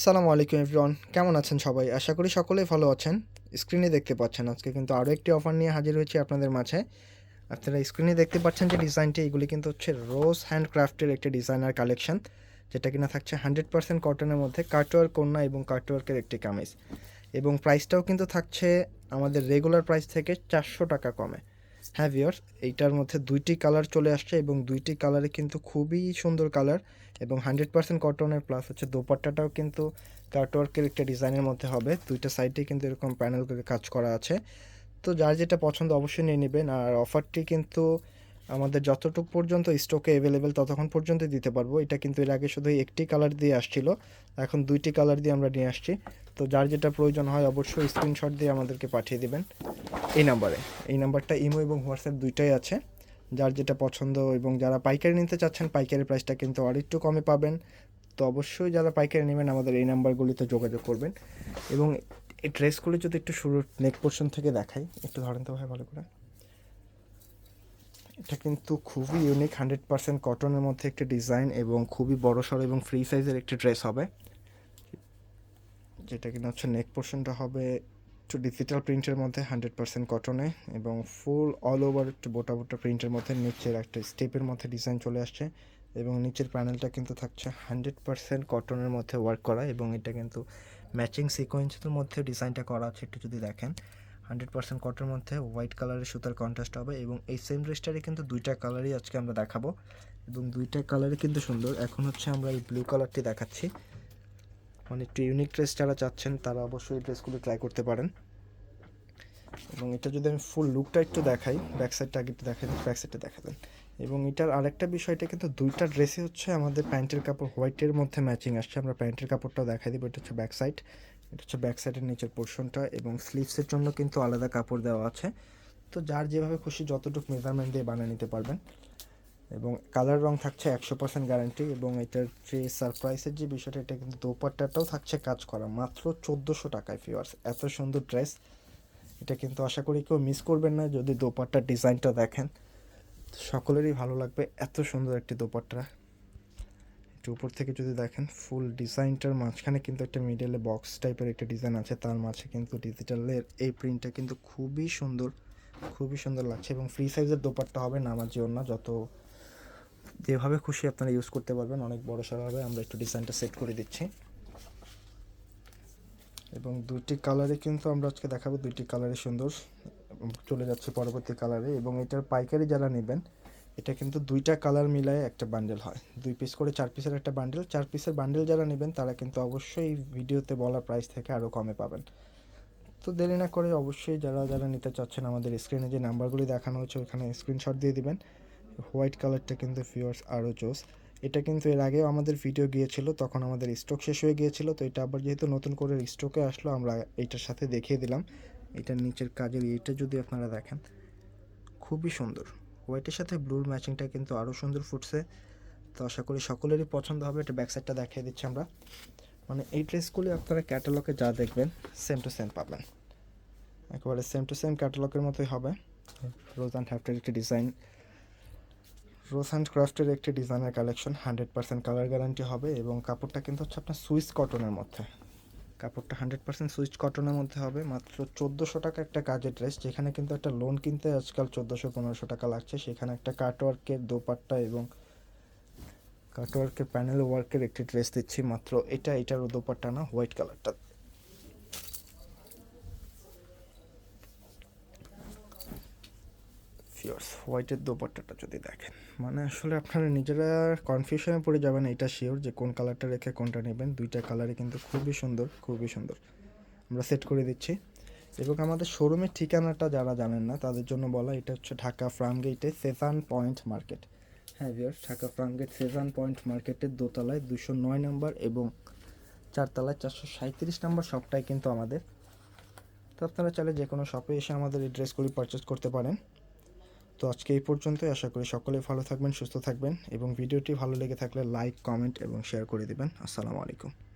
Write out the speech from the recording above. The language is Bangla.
সালামু আলাইকুম এভরিওয়ান, কেমন আছেন সবাই? আশা করি সকলেই ভালো আছেন। স্ক্রিনে দেখতে পাচ্ছেন আজকে কিন্তু আরও একটি অফার নিয়ে হাজির হয়েছি আপনাদের মাঝে। আপনারা স্ক্রিনে দেখতে পাচ্ছেন যে ডিজাইনটি, এগুলি কিন্তু হচ্ছে রোজ হ্যান্ডক্রাফটের একটি ডিজাইনার কালেকশন যেটা কিনা থাকছে হান্ড্রেড পার্সেন্ট কটনের মধ্যে কাটওয়ার কন্যা এবং কাটওয়ার্কের একটি কামিজ। এবং প্রাইসটাও কিন্তু থাকছে আমাদের রেগুলার প্রাইস থেকে চারশো টাকা কমে। হ্যাঁ ভিওর্স এইটার মধ্যে দুইটি কালার চলে আসছে এবং দুইটি কালারে কিন্তু খুবই সুন্দর কালার এবং হান্ড্রেড পার্সেন্ট কটনের প্লাস হচ্ছে দোপাট্টাটাও কিন্তু কাটওয়ার্কের একটা ডিজাইনের মধ্যে হবে। দুইটা সাইডে কিন্তু এরকম প্যানেল করে কাজ করা আছে। তো যার যেটা পছন্দ অবশ্যই নিয়ে নেবেন। আর অফারটি কিন্তু আমাদের যতটুকু পর্যন্ত স্টকে অ্যাভেলেবেল ততক্ষণ পর্যন্ত দিতে পারব। এটা কিন্তু এর আগে শুধু একটি কালার দিয়ে আসছিল। এখন দুইটি কালার দিয়ে আমরা নিয়ে আসছি। তো যার যেটা প্রয়োজন হয় অবশ্যই স্ক্রিনশট দিয়ে আমাদেরকে পাঠিয়ে দিবেন। এই নাম্বারে এই নাম্বারটা ইমো এবং হোয়াটসঅ্যাপ দুইটাই আছে। যার যেটা পছন্দ এবং যারা পাইকারি নিতে চাচ্ছেন, পাইকারি প্রাইসটা কিন্তু আর একটু কমে পাবেন। তো অবশ্যই যারা পাইকারি নেবেন, আমাদের এই নাম্বারগুলিতে যোগাযোগ করবেন। এবং এই ড্রেসগুলি যদি একটু শুরুর নেক পোর্শন থেকে দেখাই, একটু ধরেন তো ভাই ভালো করে। এটা কিন্তু খুবই ইউনিক হান্ড্রেড পার্সেন্ট কটনের মধ্যে একটি ডিজাইন এবং খুবই বড় সড়ো এবং ফ্রি সাইজের একটি ড্রেস হবে। যেটা কিনা হচ্ছে নেক পোর্শনটা হবে একটু ডিজিটাল প্রিন্টের মধ্যে হান্ড্রেড পার্সেন্ট কটনে এবং ফুল অল ওভার একটু বোটা বোটা প্রিন্টের মধ্যে নিচের একটা স্টেপের মধ্যে ডিজাইন চলে আসছে এবং নিচের প্যানেলটা কিন্তু থাকছে হান্ড্রেড পার্সেন্ট কটনের মধ্যে ওয়ার্ক করা এবং এটা কিন্তু ম্যাচিং সিকোয়েন্সের মধ্যে ডিজাইনটা করা আছে, একটু যদি দেখেন। হান্ড্রেড পার্সেন্ট কটনের মধ্যে হোয়াইট কালারের সুতার কন্ট্রাস্ট হবে এবং এই সেম ড্রেসটারই কিন্তু দুইটা কালারই আজকে আমরা দেখাবো। এবং দুইটা কালারই কিন্তু সুন্দর। এখন হচ্ছে আমরা এই ব্লু কালারটি দেখাচ্ছি। মানে একটু ইউনিক ড্রেস যারা চাচ্ছেন, তারা অবশ্যই ড্রেসগুলো ট্রাই করতে পারেন। এবং এটা যদি আমি ফুল লুকটা একটু দেখাই ব্যাক সাইডটা আগে একটু দেখাই ব্যাক সাইডটা দেখা দেন এবং এটার আরেকটা বিষয়টা কিন্তু দুইটা ড্রেসই হচ্ছে আমাদের প্যান্টের কাপড় হোয়াইটের মধ্যে ম্যাচিং আসছে। আমরা প্যান্টের কাপড়টাও দেখাই দিব, এটা হচ্ছে ব্যাক সাইড এটা হচ্ছে ব্যাক সাইডের নিচের পোর্শনটা এবং স্লিভসের জন্য কিন্তু আলাদা কাপড় দেওয়া আছে। তো যার যেভাবে খুশি যতটুকু মেজারমেন্ট দিয়ে বানিয়ে নিতে পারবেন। এবং কালার রং থাকছে একশো পার্সেন্ট গ্যারান্টি এবং এটার যে সারপ্রাইজের যে বিষয়টা, এটা কিন্তু দোপাট্টাটাও থাকছে কাজ করা। মাত্র চোদ্দোশো টাকায় ফিওয়ার্স এত সুন্দর ড্রেস এটা কিন্তু আশা করি কেউ মিস করবেন না যদি দোপাট্টার ডিজাইনটা দেখেন। সকলেরই ভালো লাগবে। এত সুন্দর একটি দোপাট্টা। একটু উপর থেকে যদি দেখেন ফুল ডিজাইনটার মাঝখানে কিন্তু একটা মিডলে বক্স টাইপের একটা ডিজাইন আছে। তার মাঝে কিন্তু ডিজিটালের এই প্রিন্টটা কিন্তু খুবই সুন্দর খুবই সুন্দর লাগছে এবং ফ্রি সাইজের দোপাট্টা হবে নামাজি জন্য। যত যেভাবে খুশি আপনারা ইউজ করতে পারবেন, অনেক বড় সড়ো হবে। আমরা একটু ডিজাইনটা সেট করে দিচ্ছি। এবং দুইটি কালারে কিন্তু আমরা আজকে দেখাবো। দুইটি কালারে সুন্দর, চলে যাচ্ছে পরবর্তী কালারে এবং এটার পাইকারি যারা নেবেন এটা কিন্তু দুইটা কালার মিলায়ে একটা বান্ডেল হয়। দুই পিস করে চার পিসের একটা বান্ডেল চার পিসের বান্ডেল যারা নেবেন, তারা কিন্তু অবশ্যই ভিডিওতে বলা প্রাইস থেকে আরও কমে পাবেন। তো দেরি না করে অবশ্যই যারা যারা নিতে চাচ্ছেন আমাদের স্ক্রিনে যে নাম্বারগুলি দেখানো হচ্ছে ওখানে স্ক্রিনশট দিয়ে দিবেন। হোয়াইট কালারটা কিন্তু ফিওর্স আরও জোস এটা কিন্তু এর আগেও আমাদের ভিডিও গিয়েছিল, তখন আমাদের স্টক শেষ হয়ে গিয়েছিল, তো এটা আবার যেহেতু নতুন করে স্টকে আসলো, আমরা এইটার সাথে দেখিয়ে দিলাম। এটার নিচের কাজের এইটা যদি আপনারা দেখেন, খুবই সুন্দর। হোয়াইটের সাথে ব্লুর ম্যাচিংটা কিন্তু আরও সুন্দর ফুটছে। তো আশা করি সকলেরই পছন্দ হবে। এটা ব্যাক সাইডটা দেখিয়ে দিচ্ছি আমরা। মানে এই ড্রেসগুলি আপনারা ক্যাটালগে যা দেখবেন সেম টু সেম পাবেন। একেবারে সেম টু সেম ক্যাটালগের মতোই হবে। রোজ অ্যান্ড হ্যাফটের একটি ডিজাইন রোজ অ্যান্ড ক্রাফটের একটি ডিজাইনের collection hundred percent colour guarantee হবে এবং কাপড়টা কিন্তু হচ্ছে আপনার সুইস কটনের মধ্যে। কাপড়টা হান্ড্রেড পার্সেন্ট সুইচ কটনের মধ্যে হবে। মাত্র চোদ্দোশো টাকা একটা কাজের ড্রেস, যেখানে কিন্তু একটা লোন কিনতে আজকাল চোদ্দোশো পনেরোশো টাকা লাগছে। সেখানে একটা কাটওয়ার্কের দোপাট্টা এবং কাটওয়ার্কের প্যানেল ওয়ার্কের একটি ড্রেস দিচ্ছি। মাত্র এটা এটার দোপাট্টা না হোয়াইট কালারটা ফিওর্স হোয়াইটের দোপাট্টাটা যদি দেখেন। মানে আসলে আপনারা নিজেরা কনফিউশনে পড়ে যাবেন, এটা শিওর যে কোন কালারটা রেখে কোনটা নেবেন। দুইটা কালারই কিন্তু খুবই সুন্দর খুবই সুন্দর। আমরা সেট করে দিচ্ছি। এবং আমাদের শোরুমের ঠিকানাটা যারা জানেন না, তাদের জন্য বলা, এটা হচ্ছে ঢাকা ফার্ম গেটে সেজান পয়েন্ট মার্কেট হ্যাঁ viewers Dhaka farm gate Sezan point মার্কেটের দোতলায় দুশো নয় নম্বর এবং চারতলায় চারশো সাঁত্রিশ নম্বর সবটাই কিন্তু আমাদের। তো আপনারা চাইলে যে কোনো শপে এসে আমাদের এই ড্রেসগুলি পারচেস করতে পারেন। তো আজকে এই পর্যন্তই। আশা করি সকলে ভালো থাকবেন, সুস্থ থাকবেন এবং ভিডিওটি ভালো লেগে থাকলে লাইক, কমেন্ট এবং শেয়ার করে দেবেন। আসসালামু আলাইকুম।